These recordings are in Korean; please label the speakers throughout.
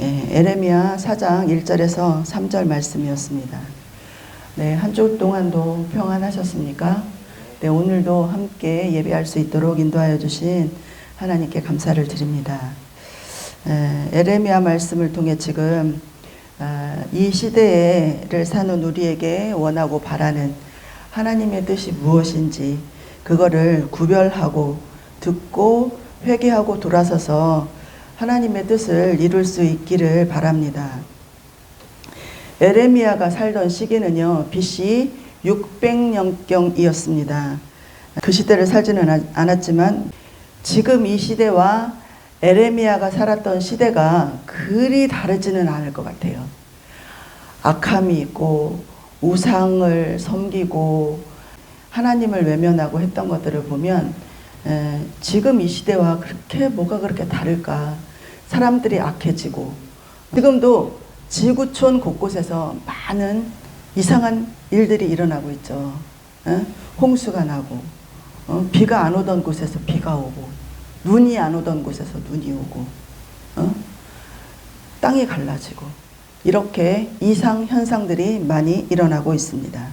Speaker 1: 예, 에레미야 4장 1절에서 3절 말씀이었습니다. 네, 한 주 동안도 평안하셨습니까? 네, 오늘도 함께 예배할 수 있도록 인도하여 주신 하나님께 감사를 드립니다. 에, 에레미야 말씀을 통해 지금 아, 이 시대를 사는 우리에게 원하고 바라는 하나님의 뜻이 무엇인지 그거를 구별하고 듣고 회개하고 돌아서서 하나님의 뜻을 이룰 수 있기를 바랍니다. 에레미야가 살던 시기는요, BC 600년경이었습니다. 그 시대를 살지는 않았지만 지금 이 시대와 에레미야가 살았던 시대가 그리 다르지는 않을 것 같아요. 악함이 있고 우상을 섬기고 하나님을 외면하고 했던 것들을 보면 에, 지금 이 시대와 그렇게 뭐가 그렇게 다를까? 사람들이 악해지고 지금도 지구촌 곳곳에서 많은 이상한 일들이 일어나고 있죠. 에? 홍수가 나고 어? 비가 안 오던 곳에서 비가 오고 눈이 안 오던 곳에서 눈이 오고 어? 땅이 갈라지고 이렇게 이상 현상들이 많이 일어나고 있습니다.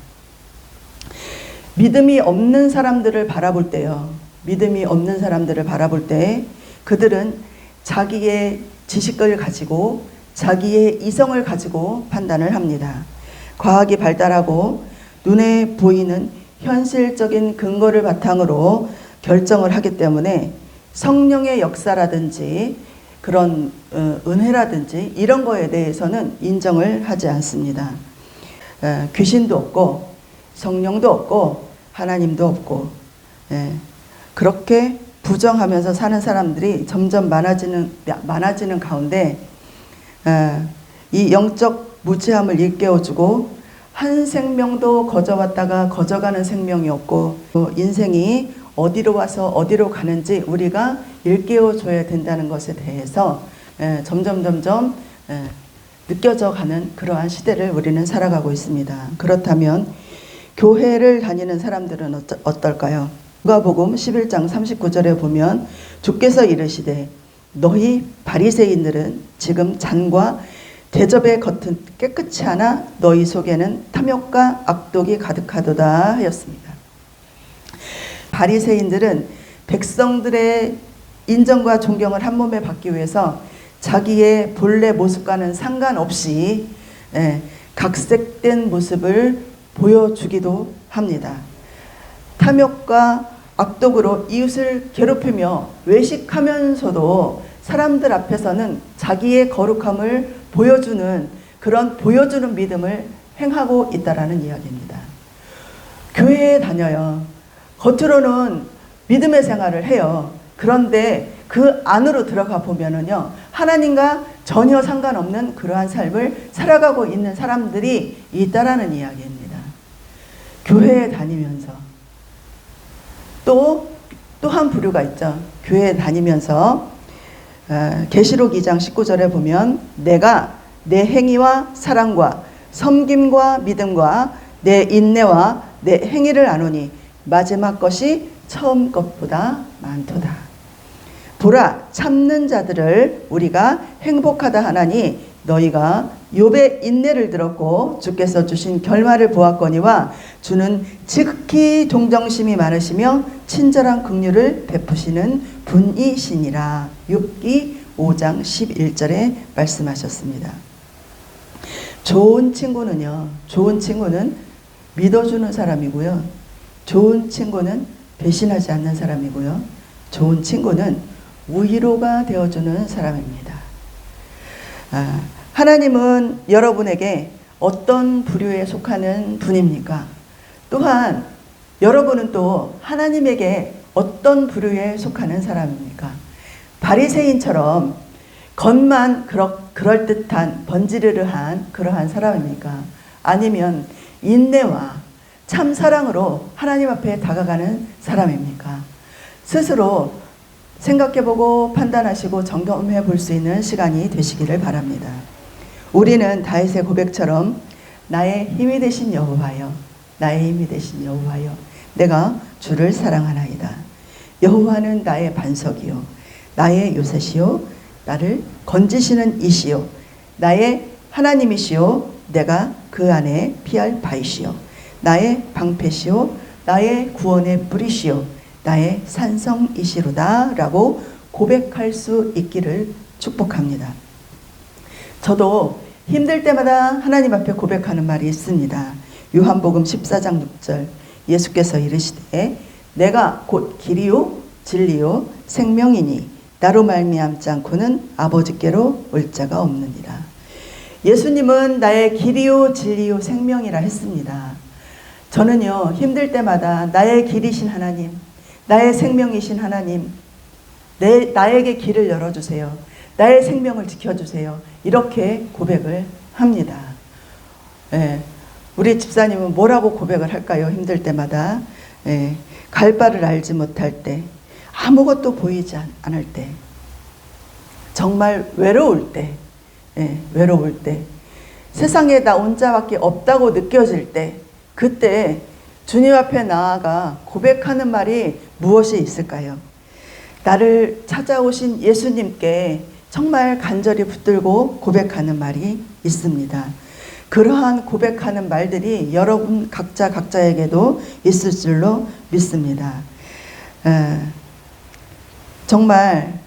Speaker 1: 믿음이 없는 사람들을 바라볼 때요. 믿음이 없는 사람들을 바라볼 때 그들은 자기의 지식을 가지고 자기의 이성을 가지고 판단을 합니다. 과학이 발달하고 눈에 보이는 현실적인 근거를 바탕으로 결정을 하기 때문에 성령의 역사라든지 그런 어, 은혜라든지 이런 거에 대해서는 인정을 하지 않습니다. 어, 귀신도 없고 성령도 없고 하나님도 없고 예, 그렇게 부정하면서 사는 사람들이 점점 많아지는 많아지는 가운데 어, 이 영적 무지함을 일깨워주고 한 생명도 거저왔다가 거저가는 생명이 없고 인생이 어디로 와서 어디로 가는지 우리가 일깨워 줘야 된다는 것에 대해서 예, 점점 점점 예, 느껴져 가는 그러한 시대를 우리는 살아가고 있습니다. 그렇다면 교회를 다니는 사람들은 어떨까요? 누가복음 11장 39절에 보면 주께서 이르시되 너희 바리새인들은 지금 잔과 대접의 겉은 깨끗이 하나 너희 속에는 탐욕과 악독이 가득하도다 하였습니다. 바리새인들은 백성들의 인정과 존경을 한 몸에 받기 위해서 자기의 본래 모습과는 상관없이 예, 각색된 모습을 보여주기도 합니다. 탐욕과 악독으로 이웃을 괴롭히며 외식하면서도 사람들 앞에서는 자기의 거룩함을 보여주는 그런 보여주는 믿음을 행하고 있다라는 이야기입니다. 교회에 다녀요. 겉으로는 믿음의 생활을 해요. 그런데 그 안으로 들어가 보면은요, 하나님과 전혀 상관없는 그러한 삶을 살아가고 있는 사람들이 있다라는 이야기입니다. 교회에 다니면서 또, 또한 부류가 있죠. 교회에 다니면서 어, 계시록 2장 19절에 보면 내가 내 행위와 사랑과 섬김과 믿음과 내 인내와 내 행위를 아노니 마지막 것이 처음 것보다 많도다. 보라 참는 자들을 우리가 행복하다 하나니 너희가 욥의 인내를 들었고 주께서 주신 결말을 보았거니와 주는 지극히 동정심이 많으시며 친절한 긍휼을 베푸시는 분이시니라. 욥기 5장 11절에 말씀하셨습니다. 좋은 친구는요. 좋은 친구는 믿어주는 사람이고요. 좋은 친구는 배신하지 않는 사람이고요. 좋은 친구는 위로가 되어주는 사람입니다. 아, 하나님은 여러분에게 어떤 부류에 속하는 분입니까? 또한 여러분은 또 하나님에게 어떤 부류에 속하는 사람입니까? 바리새인처럼 겉만 그러, 그럴듯한 번지르르한 그러한 사람입니까? 아니면 인내와 참 사랑으로 하나님 앞에 다가가는 사람입니까? 스스로 생각해보고 판단하시고 점검해 볼 수 있는 시간이 되시기를 바랍니다. 우리는 다윗의 고백처럼 나의 힘이 되신 여호와여, 나의 힘이 되신 여호와여, 내가 주를 사랑하나이다. 여호와는 나의 반석이요, 나의 요새시요, 나를 건지시는 이시요 나의 하나님이시요 내가 그 안에 피할 바이시요 나의 방패시요 나의 구원의 뿌리시요 나의 산성이시로다 라고 고백할 수 있기를 축복합니다. 저도 힘들 때마다 하나님 앞에 고백하는 말이 있습니다. 요한복음 14장 6절 예수께서 이르시되 내가 곧 길이요 진리요 생명이니 나로 말미암지 않고는 아버지께로 올 자가 없느니라. 예수님은 나의 길이요 진리요 생명이라 했습니다. 저는요 힘들 때마다 나의 길이신 하나님, 나의 생명이신 하나님, 내 나에게 길을 열어주세요. 나의 생명을 지켜주세요. 이렇게 고백을 합니다. 예, 우리 집사님은 뭐라고 고백을 할까요? 힘들 때마다 예, 갈 바를 알지 못할 때, 아무것도 보이지 않- 않을 때, 정말 외로울 때, 예, 외로울 때, 세상에 나 혼자밖에 없다고 느껴질 때, 그때 주님 앞에 나아가 고백하는 말이 무엇이 있을까요? 나를 찾아오신 예수님께 정말 간절히 붙들고 고백하는 말이 있습니다. 그러한 고백하는 말들이 여러분 각자 각자에게도 있을 줄로 믿습니다. 에, 정말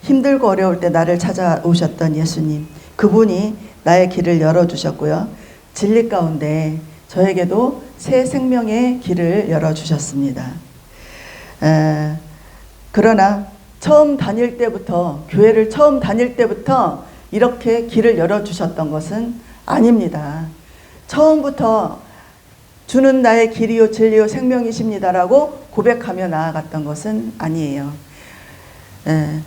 Speaker 1: 힘들고 어려울 때 나를 찾아오셨던 예수님, 그분이 나의 길을 열어주셨고요. 진리 가운데 저에게도 새 생명의 길을 열어주셨습니다. 에, 그러나 처음 다닐 때부터 교회를 처음 다닐 때부터 이렇게 길을 열어 주셨던 것은 아닙니다. 처음부터 주는 나의 길이요 진리요 생명이십니다라고 고백하며 나아갔던 것은 아니에요. 에,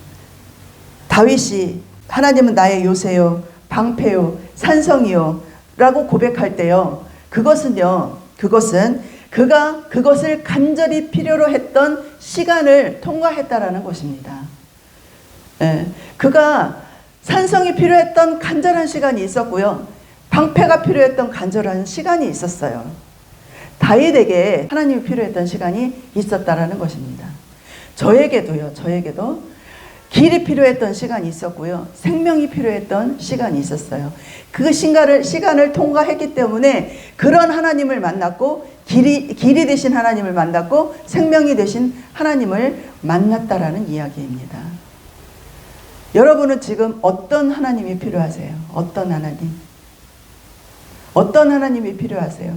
Speaker 1: 다윗이 하나님은 나의 요새요 방패요 산성이요 라고 고백할 때요. 그것은요. 그것은 그가 그것을 간절히 필요로 했던 시간을 통과했다라는 것입니다. 예, 그가 산성이 필요했던 간절한 시간이 있었고요. 방패가 필요했던 간절한 시간이 있었어요. 다윗에게 하나님이 필요했던 시간이 있었다라는 것입니다. 저에게도요. 저에게도 길이 필요했던 시간이 있었고요. 생명이 필요했던 시간이 있었어요. 그 시간을, 시간을 통과했기 때문에 그런 하나님을 만났고 길이, 길이 되신 하나님을 만났고 생명이 되신 하나님을 만났다라는 이야기입니다. 여러분은 지금 어떤 하나님이 필요하세요? 어떤 하나님? 어떤 하나님이 필요하세요?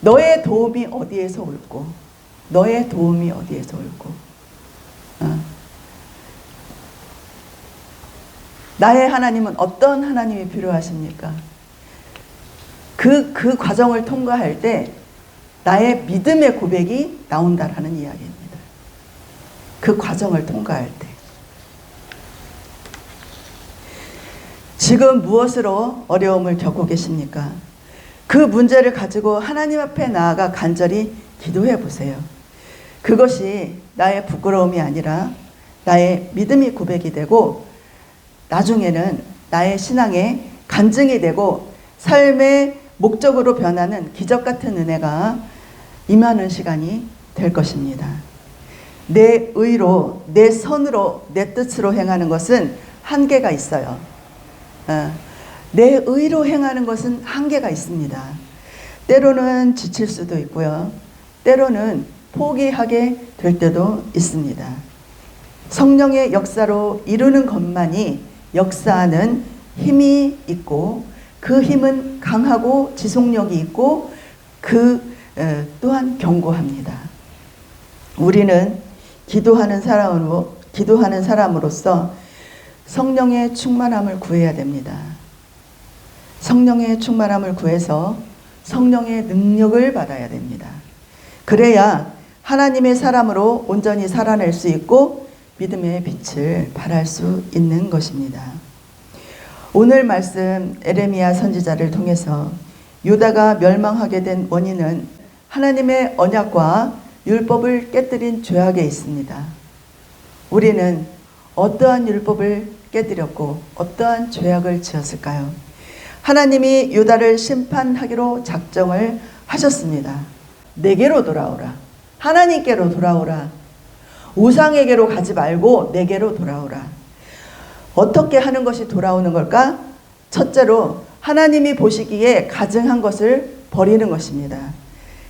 Speaker 1: 너의 도움이 어디에서 올고, 너의 도움이 어디에서 올고, 어. 나의 하나님은 어떤 하나님이 필요하십니까? 그, 그 과정을 통과할 때 나의 믿음의 고백이 나온다라는 이야기입니다. 그 과정을 통과할 때. 지금 무엇으로 어려움을 겪고 계십니까? 그 문제를 가지고 하나님 앞에 나아가 간절히 기도해 보세요. 그것이 나의 부끄러움이 아니라 나의 믿음이 고백이 되고 나중에는 나의 신앙의 간증이 되고 삶의 목적으로 변하는 기적 같은 은혜가 임하는 시간이 될 것입니다. 내 의로, 내 선으로, 내 뜻으로 행하는 것은 한계가 있어요. 어, 내 의로 행하는 것은 한계가 있습니다. 때로는 지칠 수도 있고요. 때로는 포기하게 될 때도 있습니다. 성령의 역사로 이루는 것만이 역사하는 힘이 있고 그 힘은 강하고 지속력이 있고 그 에, 또한 견고합니다. 우리는 기도하는 사람으로 기도하는 사람으로서 성령의 충만함을 구해야 됩니다. 성령의 충만함을 구해서 성령의 능력을 받아야 됩니다. 그래야 하나님의 사람으로 온전히 살아낼 수 있고 믿음의 빛을 발할 수 있는 것입니다. 오늘 말씀 에레미야 선지자를 통해서 유다가 멸망하게 된 원인은 하나님의 언약과 율법을 깨뜨린 죄악에 있습니다. 우리는 어떠한 율법을 깨뜨렸고 어떠한 죄악을 지었을까요? 하나님이 유다를 심판하기로 작정을 하셨습니다. 내게로 돌아오라. 하나님께로 돌아오라. 우상에게로 가지 말고 내게로 돌아오라. 어떻게 하는 것이 돌아오는 걸까? 첫째로 하나님이 보시기에 가증한 것을 버리는 것입니다.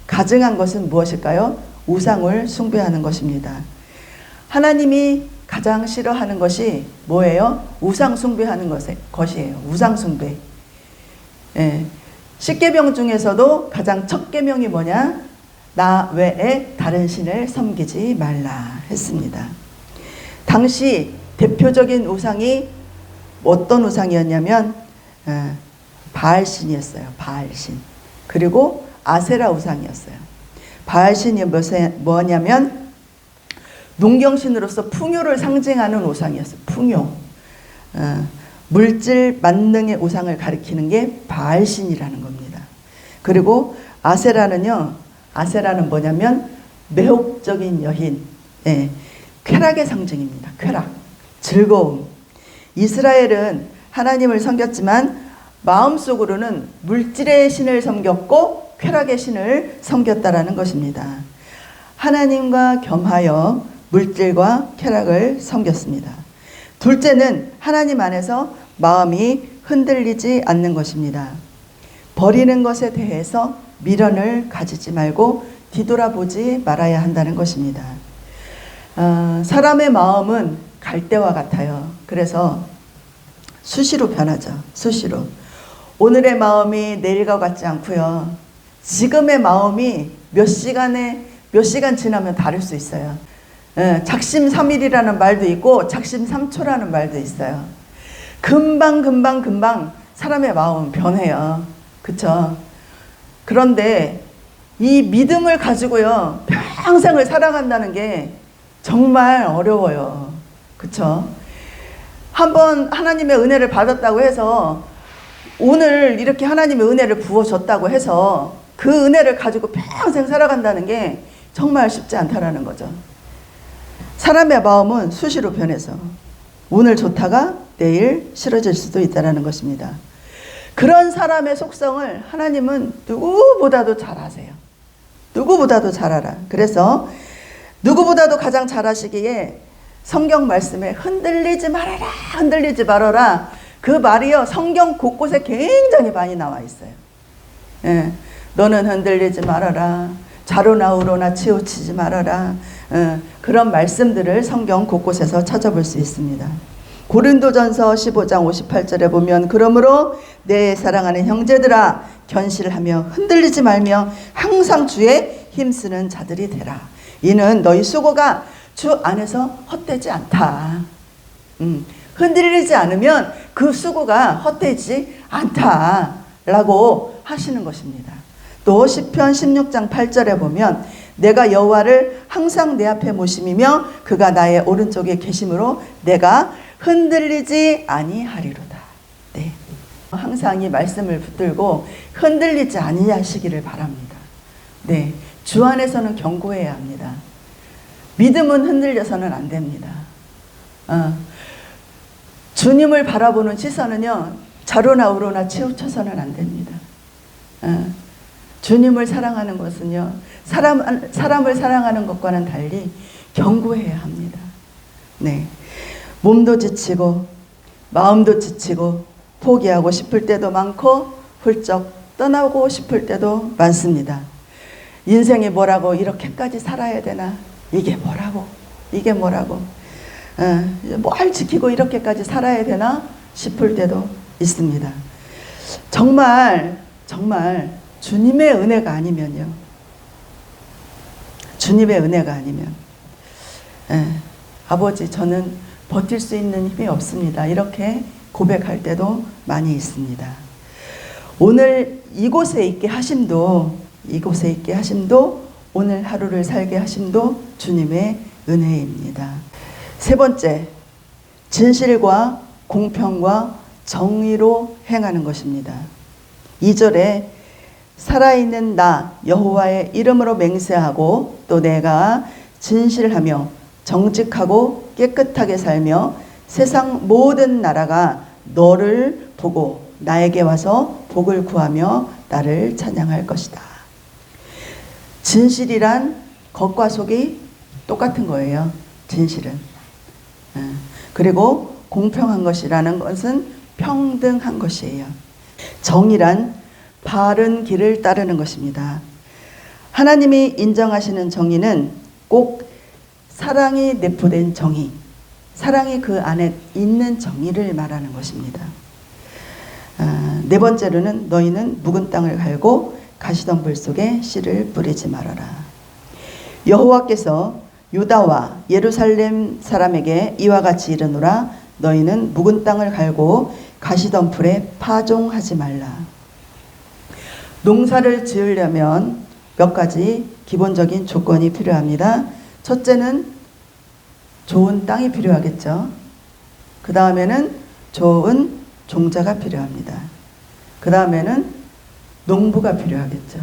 Speaker 1: 가증한 것은 무엇일까요? 우상을 숭배하는 것입니다. 하나님이 가장 싫어하는 것이 뭐예요? 우상 숭배하는 것이에요. 우상 숭배. 예. 십계명 중에서도 가장 첫 계명이 뭐냐? 나 외에 다른 신을 섬기지 말라 했습니다. 당시 대표적인 우상이 어떤 우상이었냐면 어, 바알신이었어요. 바알신. 그리고 아세라 우상이었어요. 바알신이 뭐냐면 농경신으로서 풍요를 상징하는 우상이었어요. 풍요. 어, 물질 만능의 우상을 가리키는 게 바알신이라는 겁니다. 그리고 아세라는요. 아세라는 뭐냐면 매혹적인 여인, 예, 쾌락의 상징입니다. 쾌락, 즐거움. 이스라엘은 하나님을 섬겼지만 마음속으로는 물질의 신을 섬겼고 쾌락의 신을 섬겼다라는 것입니다. 하나님과 겸하여 물질과 쾌락을 섬겼습니다. 둘째는 하나님 안에서 마음이 흔들리지 않는 것입니다. 버리는 것에 대해서 미련을 가지지 말고 뒤돌아보지 말아야 한다는 것입니다. 어, 사람의 마음은 갈대와 같아요. 그래서 수시로 변하죠. 수시로. 오늘의 마음이 내일과 같지 않고요. 지금의 마음이 몇 시간에 몇 시간 지나면 다를 수 있어요. 예, 작심 삼일이라는 말도 있고 작심 삼초라는 말도 있어요. 금방 금방 금방 사람의 마음은 변해요. 그쵸? 그런데 이 믿음을 가지고요 평생을 살아간다는 게 정말 어려워요. 그쵸? 한번 하나님의 은혜를 받았다고 해서 오늘 이렇게 하나님의 은혜를 부어줬다고 해서 그 은혜를 가지고 평생 살아간다는 게 정말 쉽지 않다라는 거죠. 사람의 마음은 수시로 변해서 오늘 좋다가 내일 싫어질 수도 있다는 것입니다. 그런 사람의 속성을 하나님은 누구보다도 잘 아세요. 누구보다도 잘 알아. 그래서 누구보다도 가장 잘 아시기에 성경 말씀에 흔들리지 말아라, 흔들리지 말아라. 그 말이요, 성경 곳곳에 굉장히 많이 나와 있어요. 예, 너는 흔들리지 말아라. 좌로나 우로나 치우치지 말아라. 예, 그런 말씀들을 성경 곳곳에서 찾아볼 수 있습니다. 고린도전서 15장 58절에 보면 그러므로 내 사랑하는 형제들아 견실하며 흔들리지 말며 항상 주의 힘쓰는 자들이 되라. 이는 너희 수고가 주 안에서 헛되지 않다. 음, 흔들리지 않으면 그 수고가 헛되지 않다라고 하시는 것입니다. 또 시편 16장 8절에 보면 내가 여호와를 항상 내 앞에 모심이며 그가 나의 오른쪽에 계심으로 내가 흔들리지 아니하리로다. 네. 항상 이 말씀을 붙들고 흔들리지 아니하시기를 바랍니다. 네. 주 안에서는 경고해야 합니다. 믿음은 흔들려서는 안 됩니다. 어. 주님을 바라보는 시선은요, 좌로나 우로나 치우쳐서는 안 됩니다. 어. 주님을 사랑하는 것은요, 사람, 사람을 사랑하는 것과는 달리 경고해야 합니다. 네. 몸도 지치고, 마음도 지치고, 포기하고 싶을 때도 많고, 훌쩍 떠나고 싶을 때도 많습니다. 인생이 뭐라고 이렇게까지 살아야 되나? 이게 뭐라고? 이게 뭐라고? 어, 뭘 지키고 이렇게까지 살아야 되나 싶을 때도 있습니다. 정말 정말 주님의 은혜가 아니면요. 주님의 은혜가 아니면 예, 아버지 저는 버틸 수 있는 힘이 없습니다. 이렇게 고백할 때도 많이 있습니다. 오늘 이곳에 있게 하심도 이곳에 있게 하심도 오늘 하루를 살게 하심도 주님의 은혜입니다. 세 번째, 진실과 공평과 정의로 행하는 것입니다. 2절에 살아있는 나 여호와의 이름으로 맹세하고 또 내가 진실하며 정직하고 깨끗하게 살며 세상 모든 나라가 너를 보고 나에게 와서 복을 구하며 나를 찬양할 것이다. 진실이란 겉과 속이 똑같은 거예요. 진실은. 예. 그리고 공평한 것이라는 것은 평등한 것이에요. 정의란 바른 길을 따르는 것입니다. 하나님이 인정하시는 정의는 꼭 사랑이 내포된 정의, 사랑이 그 안에 있는 정의를 말하는 것입니다. 아, 네 번째로는 너희는 묵은 땅을 갈고 가시덤불 속에 씨를 뿌리지 말아라. 여호와께서 유다와 예루살렘 사람에게 이와 같이 이르노라 너희는 묵은 땅을 갈고 가시덤불에 파종하지 말라. 농사를 지으려면 몇 가지 기본적인 조건이 필요합니다. 첫째는 좋은 땅이 필요하겠죠. 그 다음에는 좋은 종자가 필요합니다. 그 다음에는 농부가 필요하겠죠.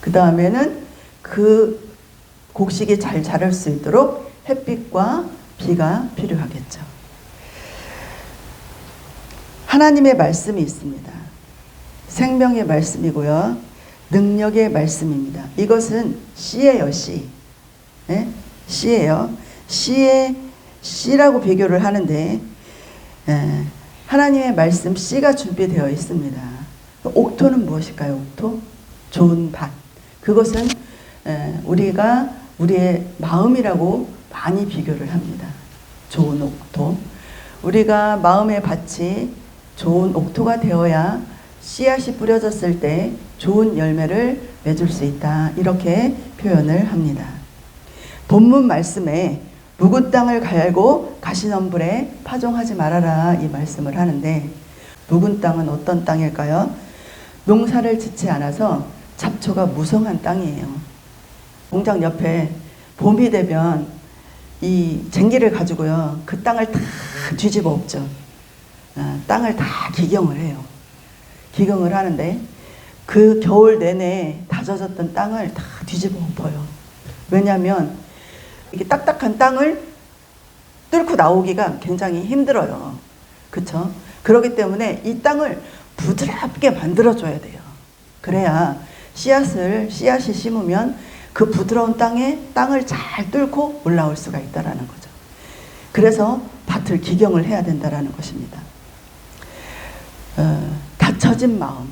Speaker 1: 그 다음에는 그 곡식이 잘 자랄 수 있도록 햇빛과 비가 필요하겠죠. 하나님의 말씀이 있습니다. 생명의 말씀이고요. 능력의 말씀입니다. 이것은 씨예요, 씨. 네? 씨예요. 씨의 씨라고 비교를 하는데 에, 하나님의 말씀 씨가 준비되어 있습니다. 옥토는 무엇일까요? 옥토? 좋은 밭. 그것은 에, 우리가 우리의 마음이라고 많이 비교를 합니다. 좋은 옥토. 우리가 마음의 밭이 좋은 옥토가 되어야 씨앗이 뿌려졌을 때 좋은 열매를 맺을 수 있다. 이렇게 표현을 합니다. 본문 말씀에 묵은 땅을 갈고 가시덤불에 파종하지 말아라 이 말씀을 하는데 묵은 땅은 어떤 땅일까요? 농사를 짓지 않아서 잡초가 무성한 땅이에요. 공장 옆에 봄이 되면 이 쟁기를 가지고요 그 땅을 다 뒤집어 엎죠. 아, 땅을 다 기경을 해요. 기경을 하는데 그 겨울 내내 다져졌던 땅을 다 뒤집어 엎어요. 왜냐하면 이게 딱딱한 땅을 뚫고 나오기가 굉장히 힘들어요. 그쵸? 그렇기 때문에 이 땅을 부드럽게 만들어줘야 돼요. 그래야 씨앗을, 씨앗이 심으면 그 부드러운 땅에 땅을 잘 뚫고 올라올 수가 있다라는 거죠. 그래서 밭을 기경을 해야 된다라는 것입니다. 어, 닫혀진 마음,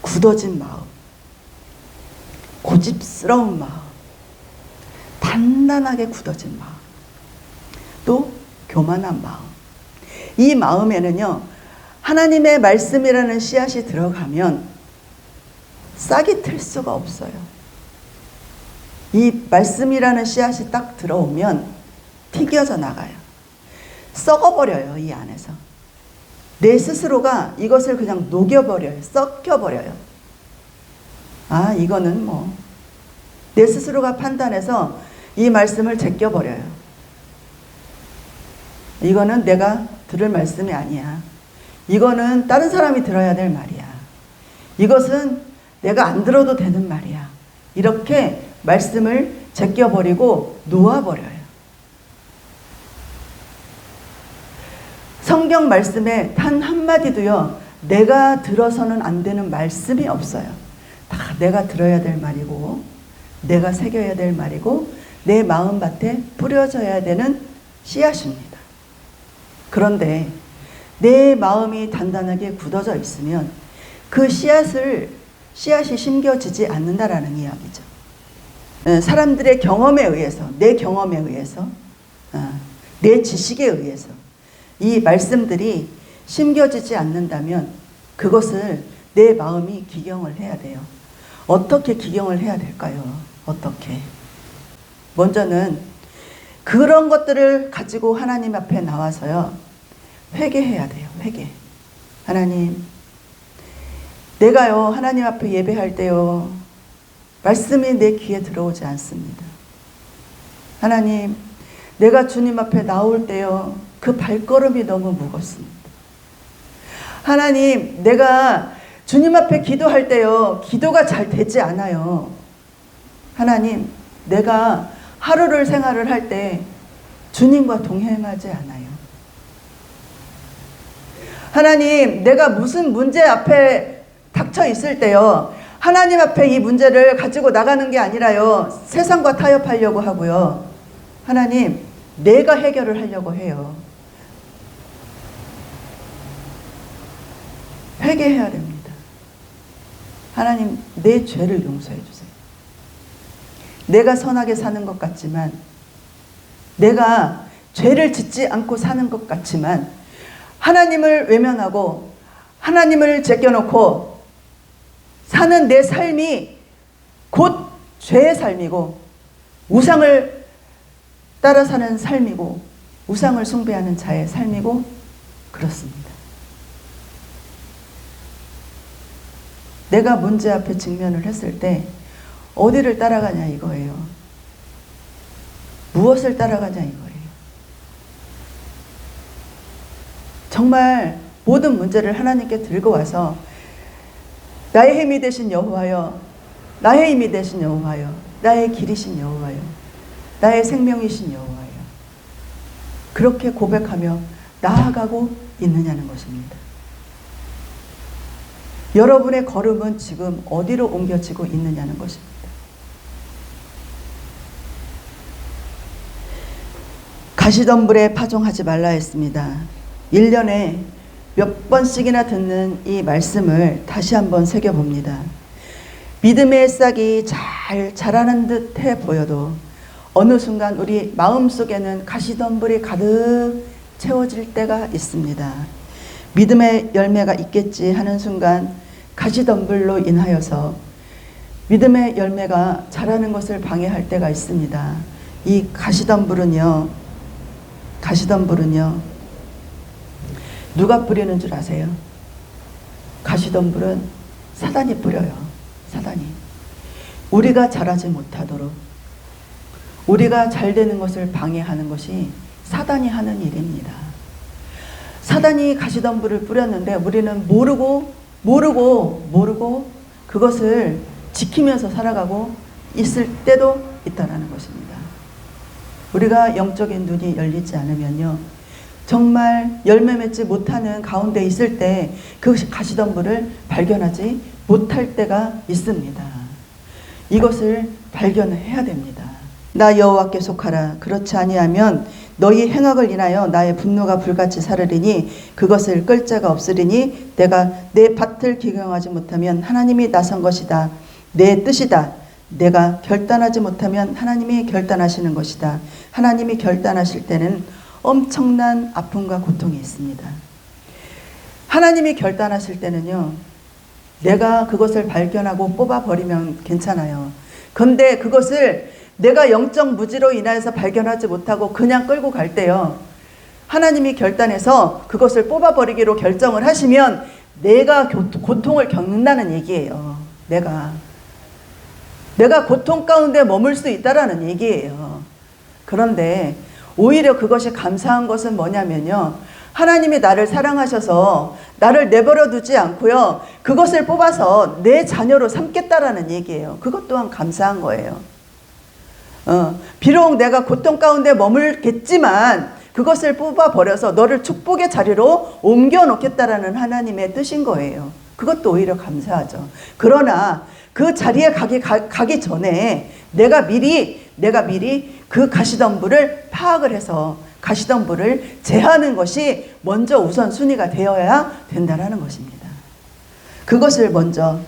Speaker 1: 굳어진 마음, 고집스러운 마음, 단단하게 굳어진 마음, 또 교만한 마음. 이 마음에는요, 하나님의 말씀이라는 씨앗이 들어가면 싹이 틀 수가 없어요. 이 말씀이라는 씨앗이 딱 들어오면 튀겨져 나가요. 썩어버려요, 이 안에서. 내 스스로가 이것을 그냥 녹여버려요. 썩혀버려요. 아, 이거는 뭐, 내 스스로가 판단해서 이 말씀을 제껴버려요. 이거는 내가 들을 말씀이 아니야. 이거는 다른 사람이 들어야 될 말이야. 이것은 내가 안 들어도 되는 말이야. 이렇게 말씀을 제껴버리고 놓아버려요. 성경 말씀에 단 한마디도요, 내가 들어서는 안 되는 말씀이 없어요. 다 내가 들어야 될 말이고, 내가 새겨야 될 말이고, 내 마음밭에 뿌려져야 되는 씨앗입니다. 그런데 내 마음이 단단하게 굳어져 있으면 그 씨앗을, 씨앗이 심겨지지 않는다라는 이야기죠. 예, 사람들의 경험에 의해서, 내 경험에 의해서, 아, 내 지식에 의해서 이 말씀들이 심겨지지 않는다면 그것을 내 마음이 기경을 해야 돼요. 어떻게 기경을 해야 될까요? 어떻게? 먼저는 그런 것들을 가지고 하나님 앞에 나와서요. 회개해야 돼요. 회개. 하나님, 내가요, 하나님 앞에 예배할 때요, 말씀이 내 귀에 들어오지 않습니다. 하나님, 내가 주님 앞에 나올 때요, 그 발걸음이 너무 무겁습니다. 하나님, 내가 주님 앞에 기도할 때요, 기도가 잘 되지 않아요. 하나님, 내가 하루를 생활을 할 때 주님과 동행하지 않아요. 하나님, 내가 무슨 문제 앞에 닥쳐 있을 때요. 하나님 앞에 이 문제를 가지고 나가는 게 아니라요. 세상과 타협하려고 하고요. 하나님, 내가 해결을 하려고 해요. 회개해야 됩니다. 하나님, 내 죄를 용서해 주세요. 내가 선하게 사는 것 같지만, 내가 죄를 짓지 않고 사는 것 같지만, 하나님을 외면하고, 하나님을 제껴놓고, 사는 내 삶이 곧 죄의 삶이고, 우상을 따라 사는 삶이고, 우상을 숭배하는 자의 삶이고, 그렇습니다. 내가 문제 앞에 직면을 했을 때 어디를 따라가냐 이거예요. 무엇을 따라가냐 이거예요. 정말 모든 문제를 하나님께 들고 와서 나의 힘이 되신 여호와여, 나의 힘이 되신 여호와여, 나의 길이신 여호와여, 나의 생명이신 여호와여. 그렇게 고백하며 나아가고 있느냐는 것입니다. 여러분의 걸음은 지금 어디로 옮겨지고 있느냐는 것입니다. 가시덤 불에 파종하지 말라 했습니다. 1년에 몇 번씩이나 듣는 이 말씀을 다시 한번 새겨봅니다. 믿음의 싹이 잘 자라는 듯해 보여도 어느 순간 우리 마음 속에는 가시덤불이 가득 채워질 때가 있습니다. 믿음의 열매가 있겠지 하는 순간 가시덤불로 인하여서 믿음의 열매가 자라는 것을 방해할 때가 있습니다. 이 가시덤불은요, 가시덤불은요, 누가 뿌리는 줄 아세요? 가시덤불은 사단이 뿌려요. 사단이. 우리가 잘하지 못하도록, 우리가 잘 되는 것을 방해하는 것이 사단이 하는 일입니다. 사단이 가시덤불을 뿌렸는데 우리는 모르고 모르고 모르고 그것을 지키면서 살아가고 있을 때도 있다라는 것입니다. 우리가 영적인 눈이 열리지 않으면요. 정말 열매 맺지 못하는 가운데 있을 때 그 가시덤불을 발견하지 못할 때가 있습니다. 이것을 발견해야 됩니다. 나 여호와께 속하라. 그렇지 아니하면 너희 행악을 인하여 나의 분노가 불같이 사르리니 그것을 끌 자가 없으리니 내가 내 밭을 기경하지 못하면 하나님이 나선 것이다. 내 뜻이다. 내가 결단하지 못하면 하나님이 결단하시는 것이다. 하나님이 결단하실 때는 엄청난 아픔과 고통이 있습니다. 하나님이 결단하실 때는요, 내가 그것을 발견하고 뽑아버리면 괜찮아요. 근데 그것을 내가 영적 무지로 인하여서 발견하지 못하고 그냥 끌고 갈 때요. 하나님이 결단해서 그것을 뽑아버리기로 결정을 하시면 내가 고통을 겪는다는 얘기예요. 내가. 내가 고통 가운데 머물 수 있다라는 얘기예요. 그런데 오히려 그것이 감사한 것은 뭐냐면요. 하나님이 나를 사랑하셔서 나를 내버려 두지 않고요. 그것을 뽑아서 내 자녀로 삼겠다라는 얘기예요. 그것 또한 감사한 거예요. 어, 비록 내가 고통 가운데 머물겠지만 그것을 뽑아 버려서 너를 축복의 자리로 옮겨 놓겠다라는 하나님의 뜻인 거예요. 그것도 오히려 감사하죠. 그러나 그 자리에 가기, 가, 가기 전에 내가 미리 내가 미리 그 가시덤불을 파악을 해서 가시덤불을 제하는 것이 먼저 우선 순위가 되어야 된다라는 것입니다. 그것을 먼저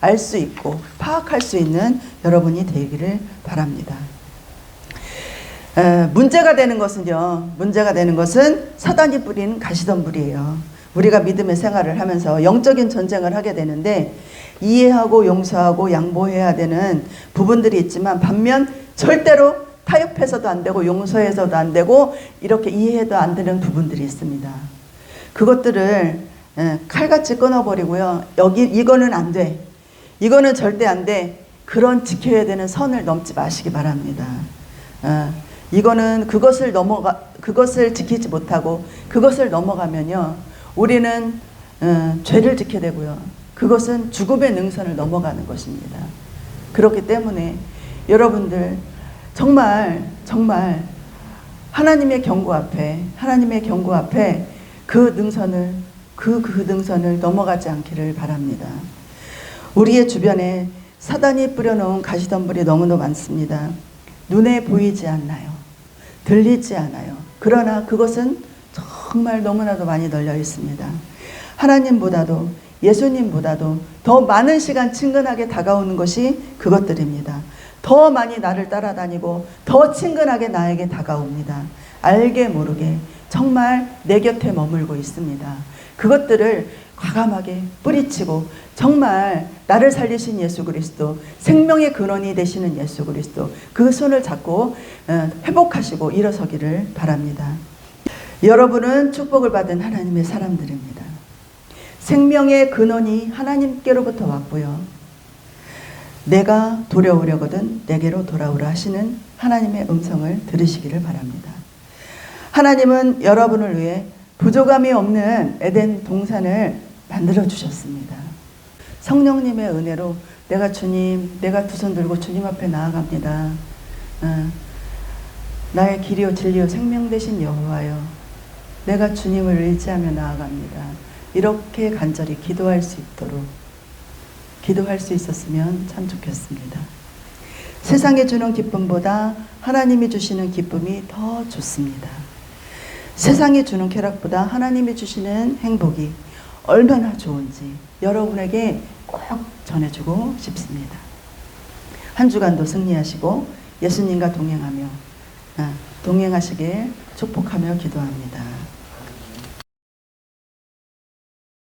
Speaker 1: 알 수 있고 파악할 수 있는 여러분이 되기를 바랍니다. 에, 문제가 되는 것은요. 문제가 되는 것은 사단이 뿌린 가시덤불이에요. 우리가 믿음의 생활을 하면서 영적인 전쟁을 하게 되는데 이해하고 용서하고 양보해야 되는 부분들이 있지만 반면 절대로 타협해서도 안 되고 용서해서도 안 되고 이렇게 이해해도 안 되는 부분들이 있습니다. 그것들을 칼같이 끊어버리고요. 여기 이거는 안 돼. 이거는 절대 안 돼. 그런 지켜야 되는 선을 넘지 마시기 바랍니다. 어, 이거는 그것을 넘어가 그것을 지키지 못하고 그것을 넘어가면요. 우리는 어, 죄를 지게 되고요. 그것은 죽음의 능선을 넘어가는 것입니다. 그렇기 때문에 여러분들 정말 정말 하나님의 경고 앞에 하나님의 경고 앞에 그 능선을 그, 그 능선을 넘어가지 않기를 바랍니다. 우리의 주변에 사단이 뿌려놓은 가시덤불이 너무나 많습니다. 눈에 보이지 않나요? 들리지 않아요. 그러나 그것은 정말 너무나도 많이 널려 있습니다. 하나님보다도 예수님보다도 더 많은 시간 친근하게 다가오는 것이 그것들입니다. 더 많이 나를 따라다니고 더 친근하게 나에게 다가옵니다. 알게 모르게 정말 내 곁에 머물고 있습니다. 그것들을 과감하게 뿌리치고 정말 나를 살리신 예수 그리스도 생명의 근원이 되시는 예수 그리스도 그 손을 잡고 어, 회복하시고 일어서기를 바랍니다. 여러분은 축복을 받은 하나님의 사람들입니다. 생명의 근원이 하나님께로부터 왔고요. 내가 두려우려거든 내게로 돌아오라 하시는 하나님의 음성을 들으시기를 바랍니다. 하나님은 여러분을 위해 부족함이 없는 에덴 동산을 만들어 주셨습니다. 성령님의 은혜로 내가 주님, 내가 두 손 들고 주님 앞에 나아갑니다. 어, 나의 길이요 진리요 생명 되신 여호와여, 내가 주님을 의지하며 나아갑니다. 이렇게 간절히 기도할 수 있도록 기도할 수 있었으면 참 좋겠습니다. 세상에 주는 기쁨보다 하나님이 주시는 기쁨이 더 좋습니다. 세상이 주는 쾌락보다 하나님이 주시는 행복이 얼마나 좋은지 여러분에게 꼭 전해주고 싶습니다. 한 주간도 승리하시고 예수님과 동행하며 아, 동행하시길 축복하며 기도합니다.